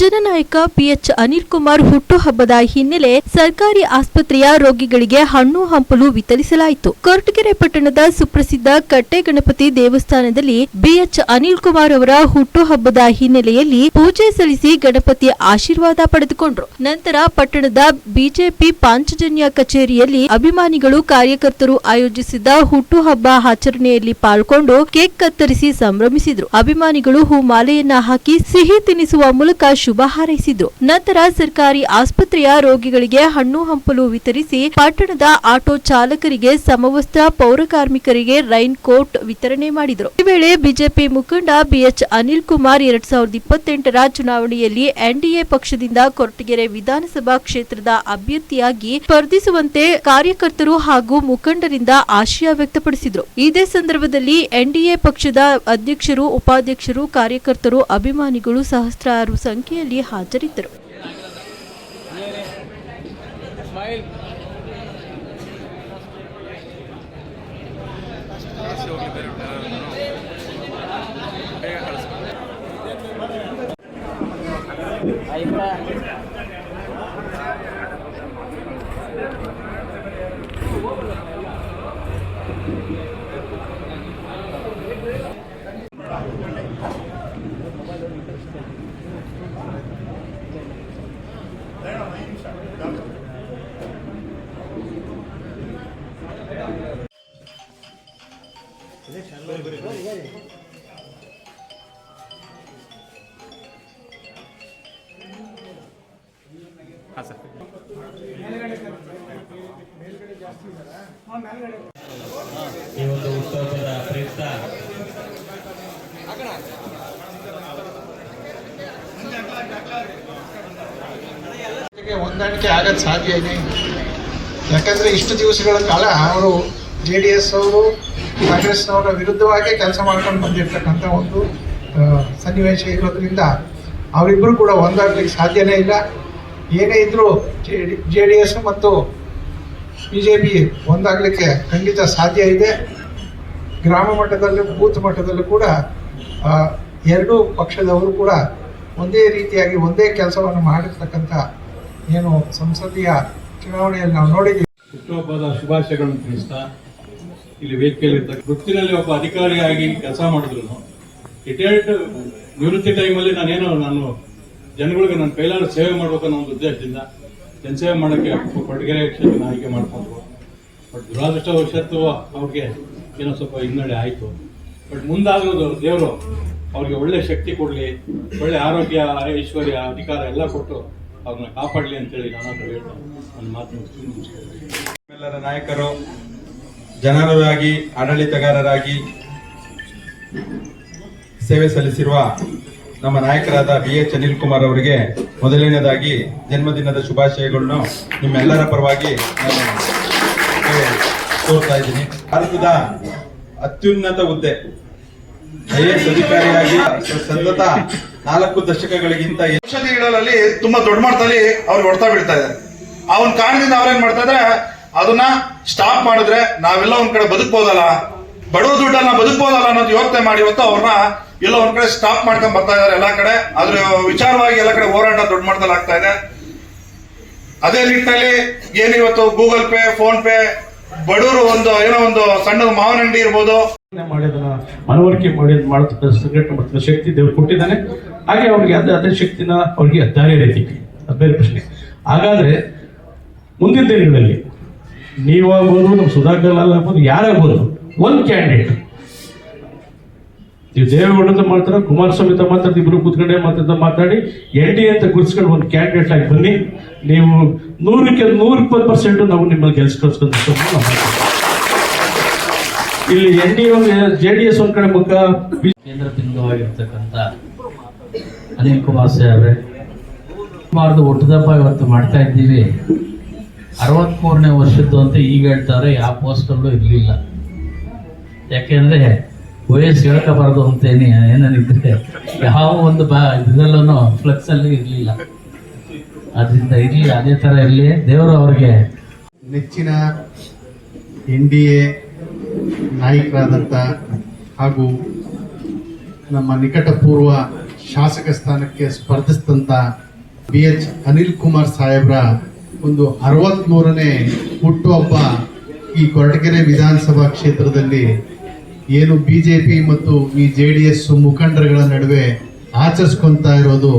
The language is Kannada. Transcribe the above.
ಜನನಾಯಕ ಪಿಎಚ್ ಅನಿಲ್ ಕುಮಾರ್ ಹುಟ್ಟುಹಬ್ಬದ ಹಿನ್ನೆಲೆ ಸರ್ಕಾರಿ ಆಸ್ಪತ್ರೆಯ ರೋಗಿಗಳಿಗೆ ಹಣ್ಣು ಹಂಪಲು ವಿತರಿಸಲಾಯಿತು. ಕೊರಟಗೆರೆ ಪಟ್ಟಣದ ಸುಪ್ರಸಿದ್ಧ ಕಟ್ಟೆಗಣಪತಿ ದೇವಸ್ಥಾನದಲ್ಲಿ ಬಿಎಚ್ ಅನಿಲ್ ಕುಮಾರ್ ಅವರ ಹುಟ್ಟುಹಬ್ಬದ ಹಿನ್ನೆಲೆಯಲ್ಲಿ ಪೂಜೆ ಸಲ್ಲಿಸಿ ಗಣಪತಿ ಆಶೀರ್ವಾದ ಪಡೆದುಕೊಂಡರು. ನಂತರ ಪಟ್ಟಣದ ಬಿಜೆಪಿ ಪಾಂಚಜನ್ಯ ಕಚೇರಿಯಲ್ಲಿ ಅಭಿಮಾನಿಗಳು ಕಾರ್ಯಕರ್ತರು ಆಯೋಜಿಸಿದ್ದ ಹುಟ್ಟುಹಬ್ಬ ಆಚರಣೆಯಲ್ಲಿ ಪಾಲ್ಗೊಂಡು ಕೇಕ್ ಕತ್ತರಿಸಿ ಸಂಭ್ರಮಿಸಿದರು. ಅಭಿಮಾನಿಗಳು ಹೂಮಾಲೆಯನ್ನ ಹಾಕಿ ಸಿಹಿ ತಿನ್ನಿಸುವ ಮೂಲಕ ಶುಭ ಹಾರೈಸಿದ್ರು. ನಂತರ ಸರ್ಕಾರಿ ಆಸ್ಪತ್ರೆಯ ರೋಗಿಗಳಿಗೆ ಹಣ್ಣು ಹಂಪಲು ವಿತರಿಸಿ ಪಟ್ಟಣದ ಆಟೋ ಚಾಲಕರಿಗೆ ಸಮವಸ್ತ್ರ, ಪೌರ ಕಾರ್ಮಿಕರಿಗೆ ರೈನ್ ಕೋಟ್ ವಿತರಣೆ ಮಾಡಿದರು. ಈ ವೇಳೆ ಬಿಜೆಪಿ ಮುಖಂಡ ಬಿಎಚ್ ಅನಿಲ್ ಕುಮಾರ್ ಎರಡ್ ಸಾವಿರದ ಇಪ್ಪತ್ತೆಂಟರ ಚುನಾವಣೆಯಲ್ಲಿ ಎನ್ಡಿಎ ಪಕ್ಷದಿಂದ ಕೊರಟಗೆರೆ ವಿಧಾನಸಭಾ ಕ್ಷೇತ್ರದ ಅಭ್ಯರ್ಥಿಯಾಗಿ ಸ್ಪರ್ಧಿಸುವಂತೆ ಕಾರ್ಯಕರ್ತರು ಹಾಗೂ ಮುಖಂಡರಿಂದ ಆಶಯ ವ್ಯಕ್ತಪಡಿಸಿದರು. ಇದೇ ಸಂದರ್ಭದಲ್ಲಿ ಎನ್ಡಿಎ ಪಕ್ಷದ ಅಧ್ಯಕ್ಷರು, ಉಪಾಧ್ಯಕ್ಷರು, ಕಾರ್ಯಕರ್ತರು, ಅಭಿಮಾನಿಗಳು, ಸಹಸ್ರಾರು ಸಂಖ್ಯೆಯಲ್ಲಿ ಹಾಜರಿದ್ದರು. ಈ ಒಂದು ಉತ್ಸವದ ಪ್ರಯುಕ್ತ ಹೊಂದಾಣಿಕೆ ಆಗದ್ ಸಾಧ್ಯ ಇದೆ. ಯಾಕಂದ್ರೆ ಇಷ್ಟು ದಿವಸಗಳ ಕಾಲ ಅವರು ಜೆ ಡಿ ಎಸ್ ಅವರು ಕಾಂಗ್ರೆಸ್ನವರ ವಿರುದ್ಧವಾಗಿ ಕೆಲಸ ಮಾಡ್ಕೊಂಡು ಬಂದಿರತಕ್ಕಂಥ ಒಂದು ಸನ್ನಿವೇಶ ಇರೋದ್ರಿಂದ ಅವರಿಬ್ಬರು ಕೂಡ ಒಂದಾಗ್ಲಿಕ್ಕೆ ಸಾಧ್ಯನೇ ಇಲ್ಲ. ಏನೇ ಇದ್ರೂ ಜೆ ಡಿ ಎಸ್ ಮತ್ತು ಬಿ ಜೆ ಪಿ ಒಂದಾಗಲಿಕ್ಕೆ ಖಂಡಿತ ಸಾಧ್ಯ ಇದೆ. ಗ್ರಾಮ ಮಟ್ಟದಲ್ಲೂ, ಬೂತ್ ಮಟ್ಟದಲ್ಲೂ ಕೂಡ ಎರಡೂ ಪಕ್ಷದವರು ಕೂಡ ಒಂದೇ ರೀತಿಯಾಗಿ ಒಂದೇ ಕೆಲಸವನ್ನು ಮಾಡಿರ್ತಕ್ಕಂಥ ಏನು ಸಂಸದೀಯ ಚುನಾವಣೆಯಲ್ಲಿ ನಾವು ನೋಡಿದ್ದೀವಿ. ಹುಟ್ಟುಹಬ್ಬದ ಶುಭಾಶಯಗಳನ್ನು ತಿಳಿಸ್ತಾ ಇಲ್ಲಿ ವೇದಿಕೆಯಲ್ಲಿ ವೃತ್ತಿನಲ್ಲಿ ಒಬ್ಬ ಅಧಿಕಾರಿಯಾಗಿ ಕೆಲಸ ಮಾಡಿದ್ರು. ರಿಟೈರ್ಡ್ ನಿವೃತ್ತಿ ಟೈಮಲ್ಲಿ ನಾನೇನು ನಾನು ಜನಗಳಿಗೆ ನನ್ನ ಕೈಲಾದ ಸೇವೆ ಮಾಡ್ಬೇಕು ಅನ್ನೋ ಒಂದು ಉದ್ದೇಶದಿಂದ ಜನಸೇವೆ ಮಾಡೋಕ್ಕೆ ಕೊಡಗೆರೆ ಕ್ಷೇತ್ರ ಆಯ್ಕೆ ಮಾಡ್ಕೊಂಡ್ರು. ಬಟ್ ದುರಾದೃಷ್ಟವಶತ್ತು ಅವ್ರಿಗೆ ಏನೋ ಸ್ವಲ್ಪ ಹಿನ್ನಡೆ ಆಯಿತು. ಬಟ್ ಮುಂದಾಗೋದು ದೇವರು ಅವ್ರಿಗೆ ಒಳ್ಳೆ ಶಕ್ತಿ ಕೊಡಲಿ, ಒಳ್ಳೆ ಆರೋಗ್ಯ, ಐಶ್ವರ್ಯ, ಅಧಿಕಾರ ಎಲ್ಲ ಕೊಟ್ಟು ಅವ್ರನ್ನ ಕಾಪಾಡಲಿ ಅಂತೇಳಿ ನಾನು ಹೇಳ್ತೇನೆ ನನ್ನ ಮಾತು ಎಲ್ಲರ ನಾಯಕರು ಜನರಾಗಿ ಆಡಳಿತಗಾರರಾಗಿ ಸೇವೆ ಸಲ್ಲಿಸಿರುವ ನಮ್ಮ ನಾಯಕರಾದ ಬಿ ಎಚ್ ಅನಿಲ್ ಕುಮಾರ್ ಅವರಿಗೆ ಮೊದಲನೇದಾಗಿ ಜನ್ಮದಿನದ ಶುಭಾಶಯಗಳನ್ನು ನಿಮ್ಮೆಲ್ಲರ ಪರವಾಗಿ ನಾನು ಕೋರ್ತಾ ಇದ್ದೀನಿ. ಭಾರತದ ಅತ್ಯುನ್ನತ ಹುದ್ದೆ. ಐ ಎಸ್ ಅಧಿಕಾರಿಯಾಗಿ ಸತತ ನಾಲ್ಕು ದಶಕಗಳಿಗಿಂತ ಔಷಧಿಗಳಲ್ಲಿ ತುಂಬಾ ದೊಡ್ಡ ಮಟ್ಟದಲ್ಲಿ ಅವ್ರು ಹೊಡ್ತಾ ಬಿಡ್ತಾ ಇದ್ದಾರೆ ಒಂದು ಕಾರಣದಿಂದ ಅವ್ರೇನ್ ಮಾಡ್ತಾ ಇದ್ರೆ? ಅದನ್ನ ಸ್ಟಾಪ್ ಮಾಡಿದ್ರೆ ನಾವೆಲ್ಲ ಒಂದ್ ಕಡೆ ಬದುಕ್ಬೋದಲ್ಲ? ಬಡವ ದುಡ್ಡನ್ನ ಬದುಕ್ಬೋದಲ್ಲ ಅನ್ನೋದು ಯೋಚನೆ ಮಾಡಿ ಇವತ್ತು ಅವ್ರನ್ನ ಎಲ್ಲ ಒಂದ್ ಕಡೆ ಸ್ಟಾಪ್ ಮಾಡ್ಕೊಂಡ್ ಬರ್ತಾ ಇದಾರೆ ಎಲ್ಲಾ ಕಡೆ. ಅದ್ರ ವಿಚಾರವಾಗಿ ಎಲ್ಲ ಕಡೆ ಹೋರಾಟ ದೊಡ್ಡ ಮಟ್ಟದಲ್ಲಿ ಆಗ್ತಾ ಇದೆ. ಅದೇ ನಿಟ್ಟಿನಲ್ಲಿ ಏನಿವತ್ತು ಗೂಗಲ್ ಪೇ, ಫೋನ್ ಪೇ, ಬಡವರು ಒಂದು ಏನೋ ಒಂದು ಸಣ್ಣ ಮಾವನಂಡಿ ಅಂಗಡಿ ಇರ್ಬೋದು. ಮಾಡಿ ಅದನ್ನ ಮನವರಿಕೆ ಮಾಡಿ ಮಾಡ್ತಕ್ಕಂಥ ಶಕ್ತಿ ದೇವ್ರು ಕೊಟ್ಟಿದ್ದಾನೆ. ಹಾಗೆ ಅವ್ರಿಗೆ ಅದೇ ಅದೇ ಶಕ್ತಿನ ಅವ್ರಿಗೆ ದಾರಿ ರೀತಿ. ಅದು ಪ್ರಶ್ನೆ. ಹಾಗಾದ್ರೆ ಮುಂದಿನ ದಿನಗಳಲ್ಲಿ ನೀವಾಗ್ಬೋದು ನಮ್ಮ ಸುಧಾಕರ್ ಲಾಲ್ ಆಗ್ಬೋದು ಯಾರಾಗ್ಬೋದು? ಒಂದು ಕ್ಯಾಂಡಿಡೇಟ್ ನೀವು ದೇವೇಗೌಡ ಮಾಡ್ತಾರ ಕುಮಾರಸ್ವಾಮಿ ಅಂತ ಮಾತಾಡ್ತಿ ಇಬ್ರು ಕೂತ್ಕೊಂಡೆ ಮಾತಾಡ್ತಾ ಮಾತಾಡಿ ಎನ್ ಡಿ ಅಂತ ಗುರ್ಸ್ಕೊಂಡು ಒಂದು ಕ್ಯಾಂಡಿಡೇಟ್ ಆಗಿ ಬನ್ನಿ. ನೀವು ನೂರಕ್ಕೆ ನೂರ ಇಪ್ಪತ್ತು ಪರ್ಸೆಂಟ್ ನಾವು ನಿಮ್ಮಲ್ಲಿ ಗೆಲ್ಸ್ಕೊಳ್ಸ್ಕೊಂಡು ಇಲ್ಲಿ N D J D S ಒಂದು ಕಡೆ ಮುಖ. ಕೇಂದ್ರ ಬಿಂದುವಾಗಿರ್ತಕ್ಕಂಥ ಅನಿಲ್ ಕುಮಾರ್ ಸಾಹೇಬ್ರೆ, ಕುಮಾರ್ದು ಹುಟ್ಟದಪ್ಪ ಇವತ್ತು ಮಾಡ್ತಾ ಇದ್ದೀವಿ. ಅರವತ್ಮೂರನೇ ವರ್ಷದ್ದು ಅಂತ ಈಗ ಹೇಳ್ತಾರೆ, ಯಾವ ಪೋಸ್ಟಲ್ಲೂ ಇರಲಿಲ್ಲ. ಯಾಕೆಂದರೆ ವಯಸ್ಸು ಹೇಳ್ಕೋಬಾರ್ದು ಅಂತೇನೆ ಏನೇನಿದ್ರೆ ಯಾವ ಒಂದು ಬಾ ಇದರಲ್ಲೂ ಫ್ಲೆಕ್ಸಲ್ಲಿ ಇರಲಿಲ್ಲ. ಅದರಿಂದ ಇರಲಿ, ಅದೇ ಥರ ಇರಲಿ. ದೇವರು ಅವ್ರಿಗೆ ನೆಚ್ಚಿನ ಎನ್ ಡಿ ಎ ನಾಯಕರಾದಂಥ ಹಾಗೂ ನಮ್ಮ ನಿಕಟಪೂರ್ವ ಶಾಸಕ ಸ್ಥಾನಕ್ಕೆ ಸ್ಪರ್ಧಿಸಿದಂಥ ಬಿ ಎಚ್ ಅನಿಲ್ ಕುಮಾರ್ ಸಾಹೇಬ್ರ ಒಂದು ಅರವತ್ಮೂರನೇ ಹುಟ್ಟುಹಬ್ಬ ಈ ಕೊರಟಗೆರೆ ವಿಧಾನಸಭಾ ಕ್ಷೇತ್ರದಲ್ಲಿ ಏನು ಬಿಜೆಪಿ ಮತ್ತು ಈ ಜೆ ಡಿ ನಡುವೆ ಆಚರಿಸ್ಕೊಂತ ಇರೋದು